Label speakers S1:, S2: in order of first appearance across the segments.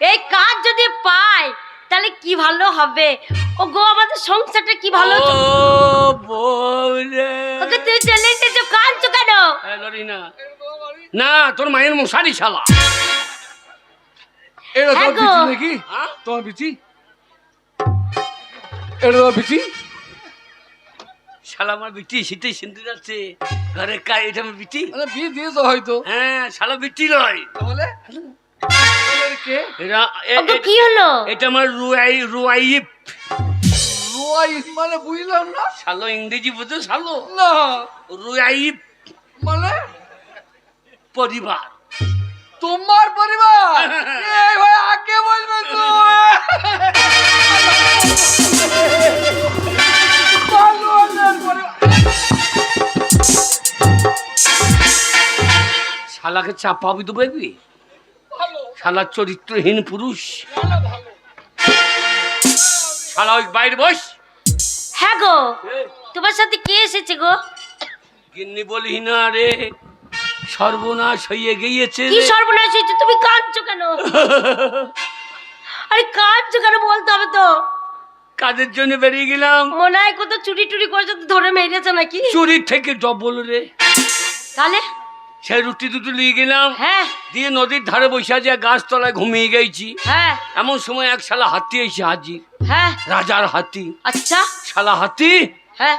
S1: এই কাজ যদি পাই তাহলে কি ভালো হবে? ও গো আমাদের সংসারটা কি ভালো ওকে তুই চলে এসেছ কাঁদছো কেন?
S2: না তোর মায়ের মশারি শালা।
S3: এটা তোমার
S1: গো।
S3: বিচি নাকি?
S2: হ্যাঁ?
S3: তোমার বিচি এটা তোমার বিচি
S2: শালা আমার বিটি শীতে সিন্ধু যাচ্ছে। ঘরে কাজ এটা আমার বিটি।
S3: বিয়ে দিয়েছ হয়তো।
S2: হ্যাঁ শালা বিটি নয়
S3: তাহলে? কে
S1: হলো?
S2: এটা আমার রুয়াই
S3: মানে বুঝলাম না।
S2: শালো ইংরেজি বুঝো শালো।
S3: না। মানে?
S2: পরিবার।
S3: তোমার পরিবার? এই ভাই আগে বলবে তো
S2: শালাকে চাপাবি তো
S3: ভালো,
S2: শালা চরিত্রহীন পুরুষ। শালা ওই বাইরে বস।
S1: হ্যাঁ গো তোমার সাথে কে এসেছে গো?
S2: গিন্নি বলি না রে সর্বনাশ হয়ে গিয়েছে
S1: কি। সর্বনাশ হয়েছে? তুমি কাঁদছো কেন? আরে কাঁদছো কেন বলতে হবে তো?
S2: কাজের জন্য বেরিয়ে গেলাম।
S1: মনে হয় কোথাও চুরি টুরি করেছে ধরে মেরেছে নাকি?
S2: চুরির থেকে ডবল রে।
S1: তাহলে?
S2: সেই রুটি দুটো নিয়ে গেলাম।
S1: হ্যাঁ।
S2: দিয়ে নদীর ধারে বসে যে গাছ তলায় ঘুমিয়ে গেছি।
S1: হ্যাঁ।
S2: এমন সময় এক শালা হাতি এসে হাজির।
S1: হ্যাঁ।
S2: রাজার হাতি।
S1: আচ্ছা।
S2: শালা হাতি?
S1: হ্যাঁ।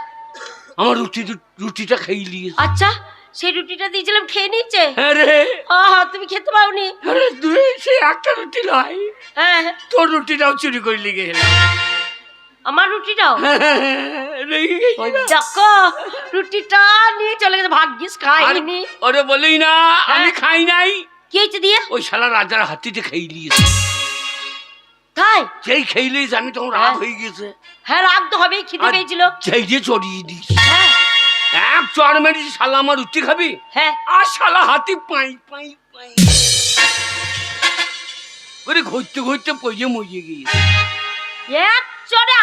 S2: আমার রুটি রুটিটা খেয়ে নিয়েছে
S1: আচ্ছা সেই রুটিটা দিয়েছিলাম খেয়ে নিচ্ছে
S2: হ্যাঁ রে।
S1: আহা তুমি খেতে পাওনি।
S2: আরে তুই সে একটা রুটি নয়
S1: হ্যাঁ।
S2: তোর রুটিটাও চুরি করে লিখে গেলাম।
S1: আমার রুটিটাও? ওই
S2: না।
S1: দেখো রুটিটা নিয়ে চলে গেছে ভাগ্যিস খাইনি।
S2: ওরে বলি না আমি
S1: হ্যাঁ।
S2: খাই নাই।
S1: কি হয়েছে দিয়ে?
S2: ওই শালা রাজার হাতিতে খেয়ে নিয়েছে।
S1: তাই?
S2: যেই খেয়ে নিয়েছে আমি তখন রাগ
S1: হ্যাঁ।
S2: হয়ে গেছে।
S1: হ্যাঁ রাগ তো হবেই খিদে
S2: আর
S1: পেয়েছিল।
S2: সেই যে চড়িয়ে দিয়েছে। এক চড় মেরেছি শালা আমার রুটি খাবি?
S1: হ্যাঁ।
S2: আর শালা হাতি পাই পাই পাই। করে ঘুরতে ঘুরতে পইয়ে মরিয়ে গিয়েছে।
S1: এক চড়ে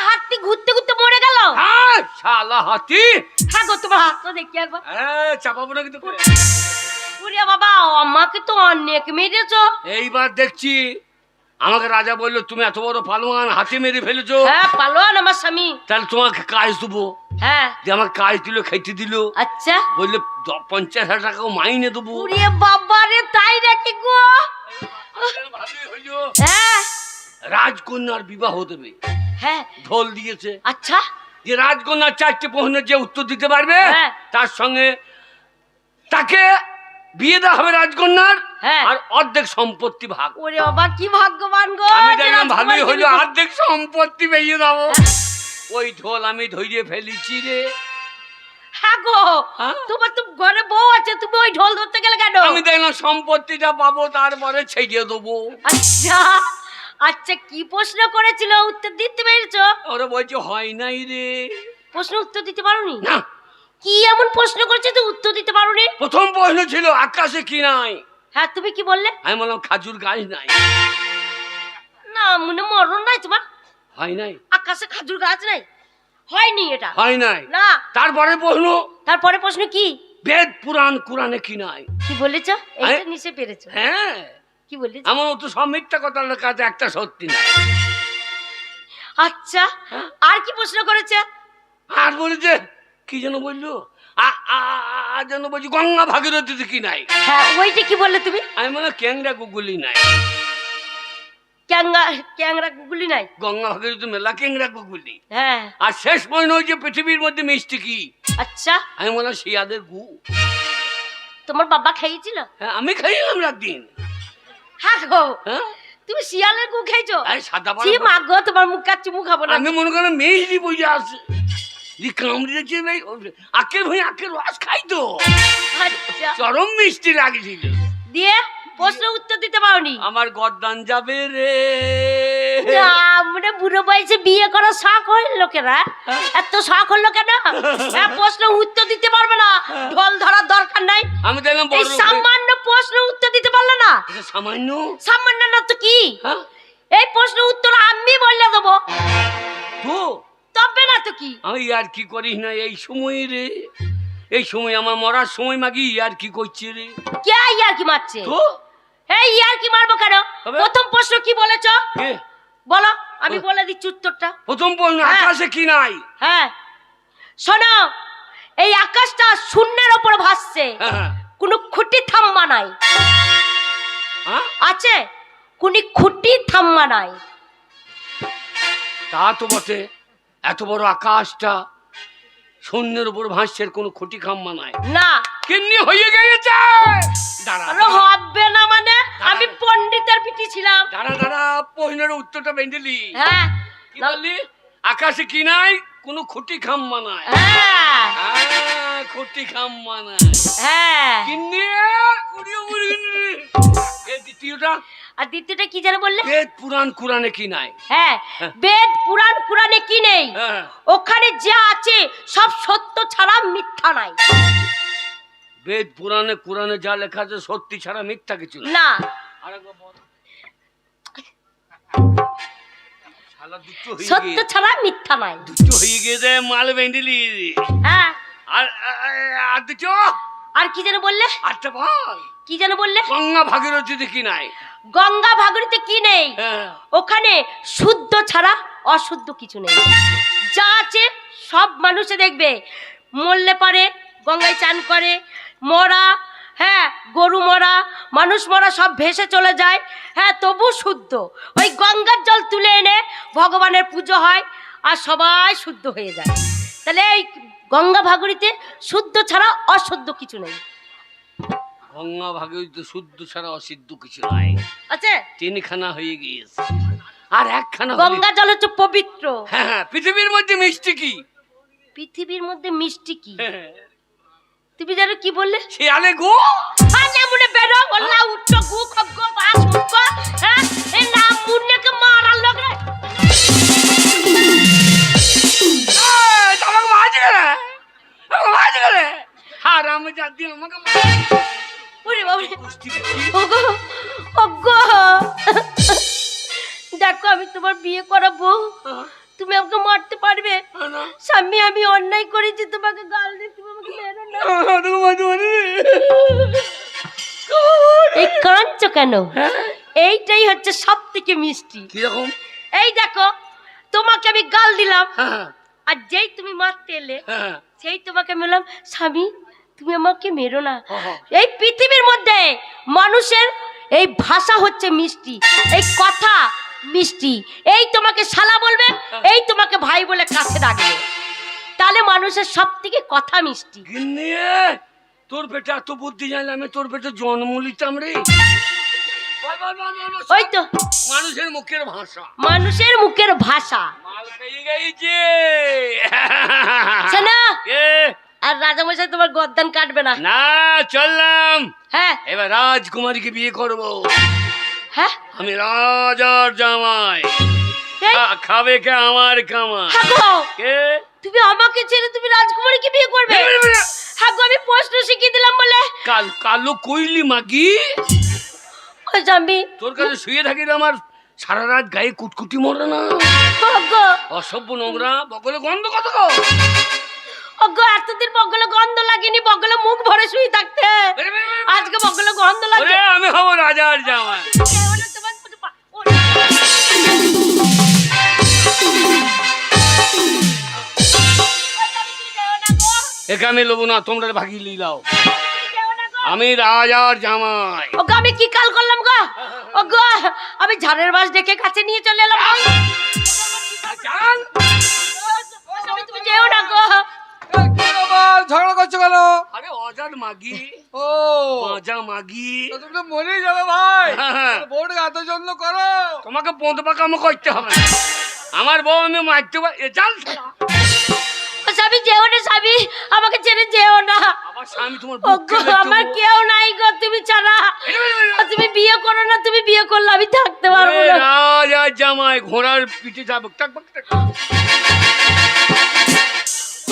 S1: ঘুরতে ঘুরতে মরে গেল।
S2: হ্যাঁ শালা হাতি।
S1: হ্যাঁ গো তোমার হাতটা দেখি একবার।
S2: হ্যাঁ চাপাবো না কিন্তু
S1: পুরিয়া বাবা আমাকে তো অনেক মেরেছো।
S2: এইবার দেখছি আমাকে রাজা বলল তুমি এত বড় পালোয়ান হাতি মেরে ফেলেছো।
S1: হ্যাঁ পালোয়ান আমার স্বামী।
S2: তাহলে তোমাকে কাজ দেবো।
S1: হ্যাঁ।
S2: দিয়ে আমার কাজ দিল খেতে দিল।
S1: আচ্ছা।
S2: বললে পঞ্চাশ হাজার টাকাও মাইনে দেবো।
S1: পুরিয়া বাবা রে তাই নাকি গো? হ্যাঁ।
S2: রাজকন্যার বিবাহ দেবে।
S1: হ্যাঁ।
S2: ঢোল দিয়েছে।
S1: আচ্ছা।
S2: যে রাজকন্যার চারটে প্রশ্নের যে উত্তর দিতে পারবে
S1: হ্যাঁ।
S2: তার সঙ্গে তাকে বিয়ে দেওয়া হবে রাজকন্যার
S1: হ্যাঁ।
S2: আর অর্ধেক সম্পত্তি ভাগ।
S1: ওরে বাবা কি ভাগ্যবান গো
S2: আমি দেখলাম ভালোই হইল অর্ধেক সম্পত্তি পেয়ে যাব ওই ঢোল আমি ধরিয়ে ফেলেছি রে।
S1: হ্যাঁ গো
S2: হ্যাঁ?
S1: তোমার তো ঘরে বউ আছে তুমি ওই ঢোল ধরতে গেলে কেন?
S2: আমি দেখলাম সম্পত্তিটা পাবো তারপরে ছেড়িয়ে দেবো।
S1: আচ্ছা। আচ্ছা কি প্রশ্ন করেছিল? উত্তর দিতে পেরেছ?
S2: ওরা বলছে হয় নাই রে।
S1: প্রশ্ন উত্তর দিতে পারোনি?
S2: না।
S1: কি এমন প্রশ্ন করেছে তো উত্তর দিতে পারোনি?
S2: প্রথম প্রশ্ন ছিল আকাশে কি নাই?
S1: হ্যাঁ তুমি কি বললে?
S2: আমি বললাম খাজুর গাছ নাই।
S1: না মনে মরণ নাই তোমার?
S2: হয় নাই।
S1: আকাশে খাজুর গাছ নাই? হয়নি এটা?
S2: হয় নাই।
S1: না।
S2: তারপরে প্রশ্ন?
S1: তারপরে প্রশ্ন কি?
S2: বেদ পুরাণ কোরআনে কি নাই?
S1: কি বলেছ? এইটা নিচে পেরেছ।
S2: হ্যাঁ।
S1: কি বলেছ
S2: আমার তো সব মিথ্যা কথা লেখা আছে একটা সত্যি নাই।
S1: আচ্ছা আর কি প্রশ্ন করেছে?
S2: আর বলেছে কি যেন বলল? যেন বলছি গঙ্গা ভাগীরথীতে কি নাই?
S1: হ্যাঁ ওইটা কি বললে তুমি?
S2: আমি মানে ক্যাংরা গুগুলি নাই।
S1: ক্যাংরা ক্যাংরা গুগলি নাই?
S2: গঙ্গা ভাগীরথী মেলা ক্যাংরা গুগুলি।
S1: হ্যাঁ।
S2: আর শেষ ওই যে পৃথিবীর মধ্যে মিষ্টি কি?
S1: আচ্ছা।
S2: আমি মনে হয় শিয়াদের গু।
S1: তোমার বাবা
S2: হ্যাঁ আমি খাইলাম একদিন
S1: হ্যাঁ গো
S2: হ্যাঁ?
S1: তুমি শিয়ালের গু
S2: আরে সাদা
S1: ছি
S2: পাড়া
S1: মা গো তোমার মুখ কাচ্চি মুখ খাব না।
S2: আমি মনে করেন মেয়েরই বইয়া আছে। ভাই ভাই রস খাই তো
S1: আচ্ছা।
S2: চরম মিষ্টি লাগছিল।
S1: দিয়ে প্রশ্ন উত্তর দিতে পারোনি?
S2: আমার গদ্দান যাবে রে।
S1: আমরা বুড়ো বয়সে বিয়ে করার শখ হল লোকেরা। এত শখ হলো কেন? হ্যাঁ, প্রশ্ন উত্তর দিতে পারবে না। ঢোল ধরার দরকার নাই।
S2: আমি দেখলাম বড় লোক হয়ে-
S1: সামান্য প্রশ্ন উত্তর দিতে পারলে না?
S2: সামান্য।
S1: সামান্য না তো কি?
S2: হ্যাঁ?
S1: এই প্রশ্ন উত্তর আমি বললে দেবো।
S2: তো?
S1: তবে না তো কি?
S2: আমি আর কি করিস না এই সময় রে? এই সময় আমার মরার সময় মাগি আর কি করছে রে?
S1: কে আর কি মারছে?
S2: তো?
S1: এই ইয়ার কি মারবো কেন? প্রথম প্রশ্ন কি বলেছ? বলো আমি বলে দিচ্ছি উত্তরটা।
S2: প্রথম প্রশ্ন
S1: হ্যাঁ।
S2: আকাশে কি নাই?
S1: হ্যাঁ। শোনো এই আকাশটা শূন্যের ওপর ভাসছে।
S2: হ্যাঁ, হ্যাঁ।
S1: কোনো খুঁটি থাম্মা নাই।
S2: হ্যাঁ?
S1: আছে কোনি খুঁটি থাম্মা নাই।
S2: তা তো বটে এত বড় আকাশটা শূন্যের উপর ভাসছের কোনো খুঁটি খাম্মা নাই।
S1: না।
S2: কিন্নি হয়ে গেছে?
S1: আরে হবে না মানে আমি পণ্ডিতের পিটি ছিলাম।
S2: দাঁড়া দাঁড়া প্রশ্নের উত্তরটা বেঁধেলি।
S1: হ্যাঁ।
S2: কি বললি? আকাশে কি নাই? কোনো খুঁটি খাম্মা নাই।
S1: হ্যাঁ।
S2: খুঁটি খাম্মা নাই
S1: হ্যাঁ।
S2: কিন্নি উড়িয়ে উড়িয়ে এ দ্বিতীয়টা?
S1: আর দ্বিতীয়টা কি যেন বললে?
S2: বেদ পুরাণ কোরআনে কি নাই?
S1: হ্যাঁ
S2: হ্যাঁ।
S1: বেদ পুরাণ পুরাণে কি নেই?
S2: হ্যাঁ।
S1: ওখানে যা আছে সব সত্য ছাড়া মিথ্যা নাই।
S2: বেদ পুরাণে কোরআনে যা লেখা আছে সত্যি ছাড়া মিথ্যা কিছু না। আরেকবার বল।
S1: সত্য ছাড়া মিথ্যা নাই।
S2: দুটো হয়ে গিয়েছে মাল বেঁধেলি
S1: হ্যাঁ।
S2: আর আর- আর
S1: আর কি যেন বললে?
S2: আটটা বল
S1: কি যেন বললে?
S2: গঙ্গা ভাগীরথী দেখি নাই।
S1: গঙ্গা ভাগরিতে কি নেই?
S2: হ্যাঁ।
S1: ওখানে শুদ্ধ ছাড়া অশুদ্ধ কিছু নেই। যা আছে সব মানুষে দেখবে। মরলে পারে গঙ্গায় চান করে মরা হ্যাঁ গরু মরা মানুষ মরা সব ভেসে চলে যায়। হ্যাঁ তবু শুদ্ধ। ওই গঙ্গার জল তুলে এনে ভগবানের পুজো হয় আর সবাই শুদ্ধ হয়ে যায়। তাহলে এই গঙ্গা ভাগরিতে শুদ্ধ ছাড়া অশুদ্ধ কিছু নেই।
S2: গঙ্গা ভাগীরথী শুদ্ধ ছাড়া অসিদ্ধ কিছু নাই।
S1: আছে?
S2: তিনখানা হয়ে গিয়েছে। আর একখানা
S1: গঙ্গা জল হচ্ছে পবিত্র।
S2: হ্যাঁ হ্যাঁ, পৃথিবীর মধ্যে মিষ্টি কি?
S1: পৃথিবীর মধ্যে মিষ্টি কি?
S2: হ্যাঁ,
S1: তুমি জানো কি বললে?
S2: শিয়ালে গো?
S1: আনে মুনে বেরো ওলা উচ্চ গু খগ্গ বাস উচ্চ হ্যাঁ এ না মুনে কে মারার লোক
S2: হারাম জাতি আমাকে
S1: ওরে বাবা ওগো ওগো। দেখো আমি তোমার বিয়ে করাবো।
S2: হ্যাঁ,
S1: তুমি আমাকে মারতে পারবে।
S2: হ্যাঁ
S1: স্বামী আমি অন্যায় করেছি তোমাকে গাল দিয়ে তুমি আমাকে মেরো না।
S2: মাঝে।
S1: এই কাঁদছো কেন?
S2: হ্যাঁ,
S1: এইটাই হচ্ছে সব থেকে মিষ্টি
S2: কীরকম
S1: এই দেখো তোমাকে আমি গাল দিলাম।
S2: হ্যাঁ
S1: আর যেই তুমি মারতে এলে
S2: হ্যাঁ
S1: সেই তোমাকে বললাম স্বামী তুমি আমাকে মেরো না।
S2: হ্যাঁ।
S1: এই পৃথিবীর মধ্যে মানুষের এই ভাষা হচ্ছে মিষ্টি এই কথা মিষ্টি। এই তোমাকে শালা বলবে এই তোমাকে ভাই বলে কাছে ডাকবে। তাহলে মানুষের সব থেকে কথা মিষ্টি।
S2: তোর বেটা এত বুদ্ধি জানলে আমি তোর পেটে জন্ম লিতাম রে।
S1: ওই তো।
S2: মানুষের মুখের ভাষা।
S1: মানুষের মুখের ভাষা।
S2: মাল পেয়ে গেছে।
S1: আর রাজামশাই তোমার গদ্দান কাটবে না।
S2: না চললাম।
S1: হ্যাঁ।
S2: এবার রাজকুমারীকে বিয়ে করব।
S1: হ্যাঁ?
S2: আমি রাজার জামাই। খাবে কে আমার
S1: গো,
S2: কে?
S1: তুমি আমাকে ছেড়ে তুমি রাজকুমারীকে বিয়ে করবে? হ্যাঁ গো, আমি প্রশ্ন শিখিয়ে দিলাম বলে।
S2: কাল কালো কইলি মাগি?
S1: ও স্বামী
S2: তোর কাছে শুয়ে থাকি আমার সারা রাত গায়ে কুটকুটি মরে না। অসভ্য নোংরা। বগলে গন্ধ কত গো
S1: ওগো এতদিন বগলে গন্ধ লাগেনি বগলে মুখ ভরে শুই থাকতে। আজকে বগলে গন্ধ লাগে
S2: আমি হব রাজার জামাই। একে আমি লোবো না তোমরা ভাগিয়ে লিলাও আমি রাজার জামাই।
S1: ওগো আমি কি কাল করলাম গো? ওগো আমি ঝাড়ের বাস ডেকে কাছে নিয়ে চলে এলাম।
S3: কেন
S2: আরে অজান মাগি।
S3: ও।
S2: মাজা মাগি।
S3: তো তুমি তো মরেই যাবে ভাই।
S2: হ্যাঁ।
S3: বউটাকে এত যত্ন করো।
S2: তোমাকে পোঁত পাকামো করতে হবে আমার বউ আমি মারতে পারি শালা।
S1: স্বামী যেও না স্বামী আমাকে ছেড়ে যেও না।
S2: আবার স্বামী তোমার বুক
S1: আমার কেউ নাই গো তুমি ছাড়া। তুমি বিয়ে করো না তুমি বিয়ে করলে আমি থাকতে পারব না।
S2: রাজার জামাই ঘোড়ার পিঠে যাব। টাক বাক টাক।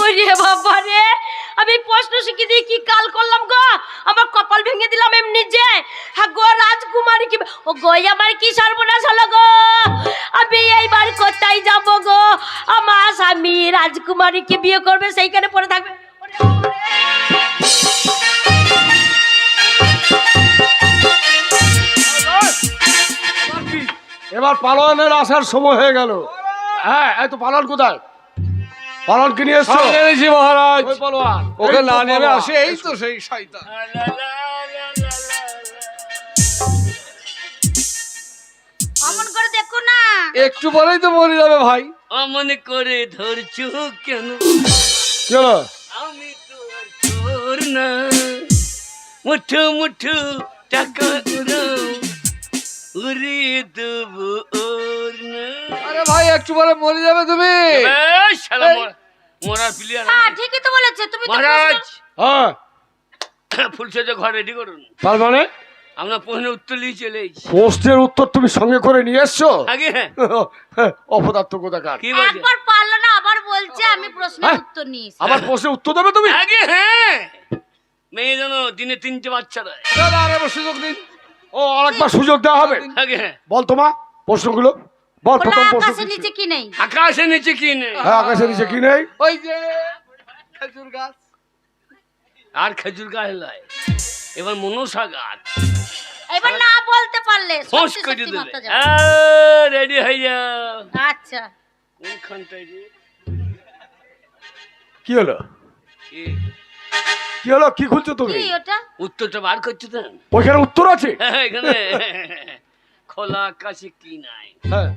S1: ওরে বাবা রে প্রশ্ন শিখে দিয়ে কি কাল করলাম গো? আমার কপাল ভেঙে দিলাম এমনি যে। হ্যাঁ গো রাজকুমারী কি ও গো আমার কি সর্বনাশ হলো গো? আমি এইবার কোথায় যাব গো? আমার স্বামী রাজকুমারীকে বিয়ে করবে, সেইখানে পড়ে থাকবে।
S4: এবার পালনের আসার সময় হয়ে গেল। হ্যাঁ এই তো পালন কোথায়? পালন কি নিয়ে এসছো
S3: এনেছি মহারাজ।
S4: ওই পালোয়ান।
S3: ওকে না নেমে আসে এই তো সেই শয়তান।
S1: অমন করে দেখো না।
S3: একটু পরেই তো মরে যাবে ভাই।
S2: অমন করে ধরছো কেন?
S4: কি হলো
S2: আমি তো চোর না। মুঠো মুঠো টাকা উড়াও দেবো ওর না।
S3: আরে ভাই একটু পরে মরে যাবে তুমি।
S2: মরার প্লেয়ার
S1: হ্যাঁ ঠিকই তো বলেছে তুমি তো
S2: মহারাজ!
S4: হ্যাঁ।
S2: ফুলসজ্জা ঘর রেডি করুন।
S4: তার মানে?
S2: আমরা প্রশ্নের উত্তর নিয়ে চলে এসেছি।
S4: পোস্টের উত্তর তুমি সঙ্গে করে নিয়ে এসছো?
S2: আগে?
S4: অপদার্থ কোথাকার?
S2: কি বলছে?
S1: একবার পারল না আবার বলছে আমি প্রশ্নের
S4: হ্যাঁ?
S1: উত্তর নিয়েছি
S4: আবার প্রশ্নের উত্তর দেবে তুমি?
S2: আগে হ্যাঁ। মেয়ে যেন দিনে তিনটে বাচ্চা দেয়।
S3: দাদা সুযোগ দিন।
S4: ও আরেকবার সুযোগ দেওয়া হবে।
S2: আগে? হ্যাঁ
S4: বল তোমা প্রশ্নগুলো। বল প্রথম প্রশ্ন
S1: আকাশের
S4: কি
S1: নিচে কি নেই?
S2: আকাশে নিচে কি নেই?
S4: হ্যাঁ আকাশের নিচে কি নেই?
S3: ওই যে খেজুর গাছ।
S2: আর খেজুর গাছ লাই এবার মনসা গাছ।
S1: এবার না বলতে পারলে
S2: ফোঁস করে দিলে। রেডি হয়ে যাও।
S1: আচ্ছা।
S2: কোনখানটায় রে?
S4: কি হলো? কি? হলো? কি খুলছো তুমি?
S1: কি ওটা?
S2: উত্তরটা বার করছ তো?
S4: ওইখানে উত্তর আছে?
S2: হ্যাঁ, এখানে। খোলা আকাশে কি নাই?
S4: হ্যাঁ।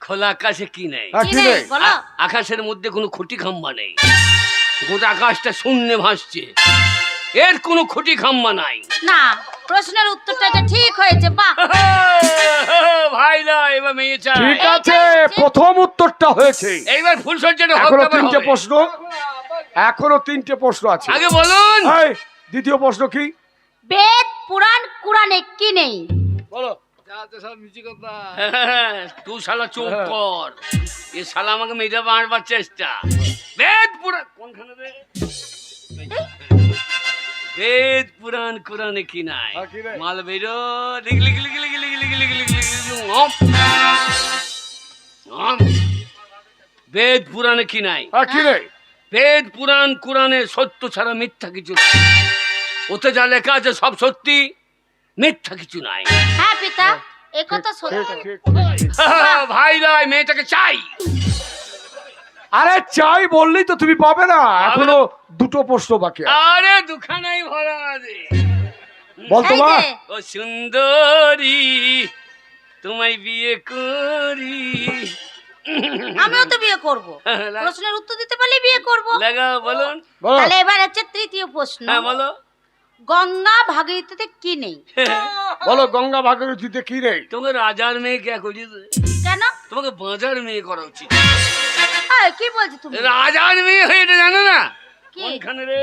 S2: খোলা আকাশে কি নেই?
S1: কি
S4: কি
S1: নেই?
S4: নেই?
S1: বলো।
S2: আকাশের মধ্যে কোনো খুঁটি খাম্বা নেই। গোটা আকাশটা শূন্যে ভাসছে। এর কোনো খুঁটি খাম্বা নাই।
S1: না প্রশ্নের উত্তরটা এটা ঠিক হয়েছে বাহ!
S2: ভাই না এবার মেয়ে চাই
S4: ঠিক আছে প্রথম উত্তরটা হয়েছে।
S2: এইবার ফুল সজ্জাটা এখনও
S4: তিনটে প্রশ্ন এখনও তিনটে প্রশ্ন আছে।
S2: আগে বলুন!
S4: এই, দ্বিতীয় প্রশ্ন কি?
S1: বেদ পুরাণ কোরআনে কি নেই?
S4: বলো।
S3: যা তো সব মিছি কথা
S2: হ্যাঁ, তুই শালা চুপ
S4: হ্যাঁ।
S2: কর এ শালা আমাকে মেয়েটা মারবার চেষ্টা বেদ পুরাণ কোনখানে রে বেদ পুরাণ কোরআনে কি নাই
S4: হ্যাঁ, কি নাই?
S2: মাল বেরো লিখ লিখ লিখ লিখ লিখ লিখ লিখ লিখ লিখ লিখ অম। অম। বেদ পুরাণে কি নাই
S4: হ্যাঁ কি নেই
S2: বেদ পুরাণ কোরআনে সত্য ছাড়া মিথ্যা কিছু ওতে যা লেখা আছে সব সত্যি মিথ্যা কিছু নাই।
S1: হ্যাঁ পিতা এ কথা সত্যি।
S2: ভাই লাই মেয়েটাকে চাই।
S4: আরে চাই বললেই তো তুমি পাবে না। এখনও দুটো প্রশ্ন বাকি আছে।
S2: আরে দুখানাই ভরা আছে।
S4: বল তোমা
S2: ও সুন্দরী তোমায় বিয়ে করি।
S1: আমিও তো বিয়ে করব। প্রশ্নের উত্তর দিতে পারলে বিয়ে করব।
S2: লাগাও বলুন।
S1: তাহলে এবার হচ্ছে তৃতীয় প্রশ্ন।
S2: হ্যাঁ বলো।
S1: গঙ্গা ভাগীরথীতে কি নেই?
S4: বলো গঙ্গা ভাগীরথীতে কি নেই?
S2: তোমাকে রাজার মেয়ে কে করি
S1: কেন?
S2: তোমাকে বাজার মেয়ে করা উচিত।
S1: কি বলছো তুমি?
S2: রাজার মেয়ে হয়ে এটা জানো না? কোনখানে রে?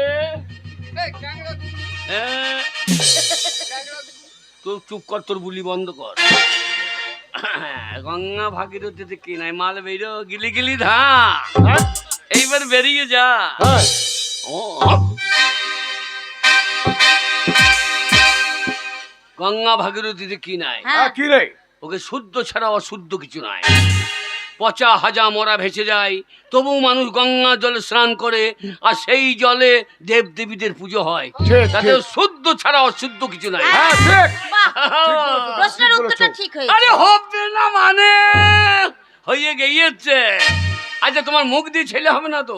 S3: কুকুর,
S2: হ্যাঁ। তোর চুপ কর তোর বুলি বন্ধ কর। গঙ্গা ভাগীরথীতে কি নাই? মাল বেরো গিলি গিলি ধা
S4: হ্যাঁ?
S2: এইবার বেরিয়ে যা।
S4: হ্যাঁ।
S2: ও গঙ্গা ভাগীরথীতে কি নাই?
S1: হ্যাঁ।
S4: হ্যাঁ কি নেই?
S2: ওকে শুদ্ধ ছাড়া অশুদ্ধ কিছু নাই। পচা হাজা মরা ভেসে যায় তবু মানুষ গঙ্গা জলে স্নান করে আর সেই জলে দেব দেবীদের পুজো হয়। তাতে শুদ্ধ ছাড়া অশুদ্ধ কিছু নাই।
S4: হ্যাঁ ঠিক।
S1: বাহ
S4: বলেছ।
S1: প্রশ্নের
S4: ঠিক
S1: উত্তরটা
S4: বলেছ।
S1: ঠিক
S2: আরে হবে না মানে হয়ে গিয়েছে। আচ্ছা তোমার মুখ দিয়ে ছেলে হবে না তো?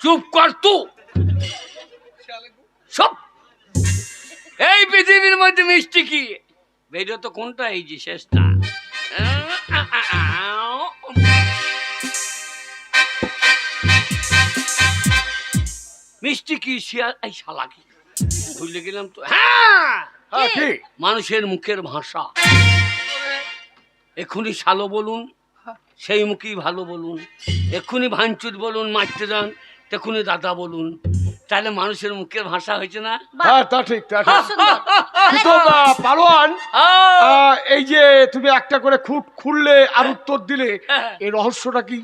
S2: চুপ কর তু। সব। এই পৃথিবীর মধ্যে মিষ্টি কি? বেরো তো কোনটা? এই যে শেষটা। মিষ্টি কি শিয়াল? এই শালা কি? ভুলে গেলাম তো। হ্যাঁ!
S4: হ্যাঁ
S2: মানুষের মুখের ভাষা। এক্ষুনি শালো বলুন সেই মুখেই ভালো বলুন। এক্ষুনি ভাঙচুর বলুন মারতে যান। তেক্ষুনি দাদা বলুন তাহলে মানুষের মুখের ভাষা হয়েছে না?
S4: হ্যাঁ তা ঠিক তা ঠিক। কিন্তু পালোয়ান এই যে তুমি একটা করে খুঁট খুললে আর উত্তর দিলে এই রহস্যটা কি?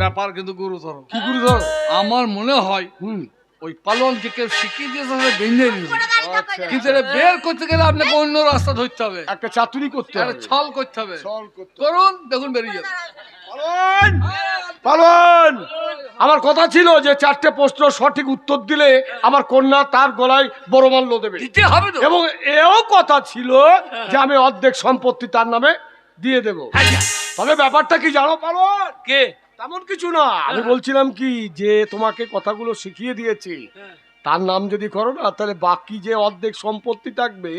S3: ব্যাপার কিন্তু গুরুতর।
S4: কি গুরুধর
S3: আমার মনে হয়
S4: হুম।
S3: ওই পালনকে কেউ শিখিয়ে দিয়েছে তাহলে বেঁধে দিয়েছে। কিন্তু এটা বের করতে গেলে আপনাকে অন্য রাস্তা ধরতে হবে।
S4: একটা চাতুরি করতে হবে।
S3: ছল করতে হবে।
S4: ছল করতে হবে।
S3: করুন দেখুন বেরিয়ে যাবে।
S4: পালোয়ান! পালোয়ান আমার কথা ছিল যে চারটে প্রশ্ন সঠিক উত্তর দিলে আমার কন্যা তার গলায় বড় মাল্য দেবে।
S2: দিতে হবে
S4: এবং এও কথা ছিল যে আমি অর্ধেক সম্পত্তি তার নামে দিয়ে দেব।
S2: আচ্ছা,
S4: তবে ব্যাপারটা কি জানো পালোয়ান?
S2: কে?
S4: তেমন কিছু না। আমি বলছিলাম কি যে তোমাকে কথাগুলো শিখিয়ে দিয়েছি। তার নাম যদি করো না তাহলে বাকি যে অর্ধেক সম্পত্তি থাকবে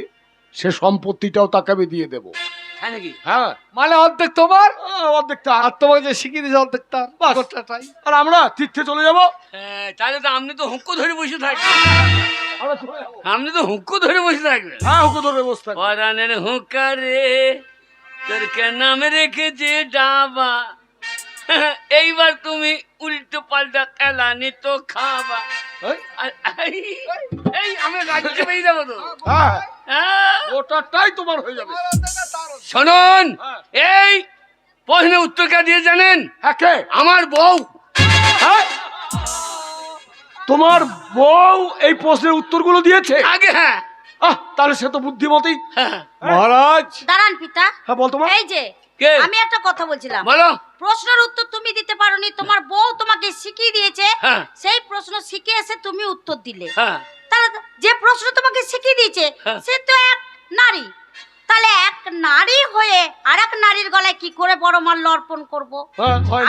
S4: সে সম্পত্তিটাও তাকে আমি দিয়ে দেবো।
S2: তাই নাকি?
S4: হ্যাঁ।
S3: মানে অর্ধেক তোমার?
S4: অর্ধেক অর্ধেকটা
S3: আর তোমাকে যে শিখিয়ে দিয়েছে অর্ধেক তার।
S4: বাস।
S3: গোটাটাই।
S4: আর আমরা তীর্থে চলে যাব।
S2: হ্যাঁ, তাহলে তো আপনি তো হুঁকো ধরে বসে থাকবেন। আপনি তো হুক্কো ধরে বসে থাকবেন।
S4: হ্যাঁ হুকু ধরে ব্যবস্থা
S2: পরাণের হুকারে তোর কে নাম রেখেছে ডাবা? এইবার তুমি উল্টো পাল্টা খেলানি তো খাবা। এই? এই, আমি রাজ্যে পেয়ে যাব তো।
S4: হ্যাঁ।
S2: হ্যাঁ।
S4: ওটাটাই তোমার হয়ে যাবে।
S2: শুনুন
S4: হ্যাঁ।
S2: এই প্রশ্নের উত্তর কে দিয়ে জানেন?
S4: হ্যাঁ কে?
S2: আমার বউ।
S4: হ্যাঁ? তোমার বউ এই প্রশ্নের উত্তরগুলো দিয়েছে?
S2: আগে হ্যাঁ।
S4: আহ তাহলে সে তো বুদ্ধিমতী।
S2: হ্যাঁ।
S4: মহারাজ।
S5: দাঁড়ান পিতা।
S4: হ্যাঁ বল তোমার।
S5: এই যে
S2: কে?
S5: আমি একটা কথা বলছিলাম।
S2: বলো।
S5: প্রশ্নের উত্তর তুমি দিতে পারোনি তোমার বউ তোমাকে শিখিয়ে দিয়েছে।
S2: হ্যাঁ।
S5: সেই প্রশ্ন শিখে এসে তুমি উত্তর দিলে।
S2: হ্যাঁ।
S5: তাহলে যে প্রশ্ন তোমাকে শিখিয়ে দিয়েছে
S2: হ্যাঁ।
S5: সে তো এক নারী। তাহলে এক নারী হয়ে আর এক নারীর গলায় কি করে বড় মাল্য অর্পণ করব?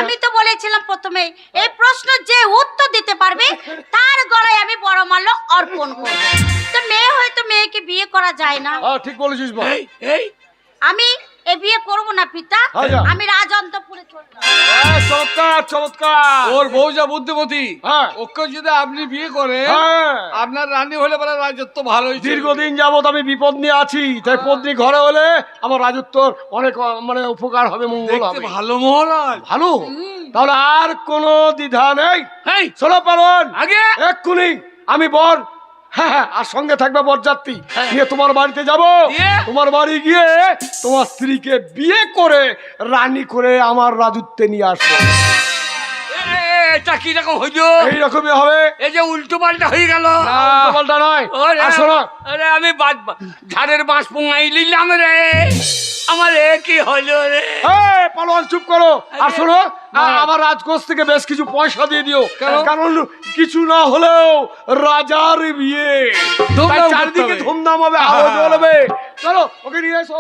S5: আমি তো বলেছিলাম প্রথমে এই প্রশ্ন যে উত্তর দিতে পারবে তার গলায় আমি বড় মাল্য অর্পণ করব। তো মেয়ে হয়তো মেয়েকে বিয়ে করা যায় না।
S4: হ্যাঁ ঠিক বলেছিস
S2: এই।
S5: আমি এ বিয়ে করব না পিতা? আমি রাজন্তপুরে
S4: হ্যাঁ, চমৎকার চমৎকার।
S3: ওর বউ যা বুদ্ধিমতী।
S4: হ্যাঁ।
S3: ওকে যদি আপনি বিয়ে করেন
S4: হ্যাঁ।
S3: আপনার রানী হলে পরে রাজত্ব ভালোই।
S4: দীর্ঘদিন যাবত আমি বিপদ নিয়ে আছি। তাই পত্নী ঘরে হলে আমার রাজত্বর অনেক মানে উপকার হবে মঙ্গল হবে।
S3: ভালো মহারাজ।
S4: ভালো? তাহলে আর কোনো দ্বিধা নেই। চলো পালন
S2: আগে!
S4: এক্ষুনি আমি বর হ্যাঁ হ্যাঁ আর সঙ্গে থাকবে বরযাত্রী।
S2: হ্যাঁ।
S4: নিয়ে তোমার বাড়িতে যাব? তোমার বাড়ি গিয়ে তোমার স্ত্রীকে বিয়ে করে রানী করে আমার রাজত্বে নিয়ে আসব।
S2: এটা কি রকম হইল?
S4: এইরকমই হবে।
S2: এই যে উল্টো পাল্টা হয়ে গেল।
S4: পাল্টা নয়। শোনো
S2: আরে আমি ঝাড়ের বাঁশ পোঙাই নিলাম রে। আমার এ কি হলো রে?
S4: এই, পালোয়ান চুপ করো। আর শোনো আমার রাজকোষ থেকে বেশ কিছু পয়সা দিয়ে দিও? কারণ কিছু না হলেও রাজার বিয়ে। চারিদিকে ধুমধাম হবে আওয়াজ চলো ওকে নিয়ে এসো।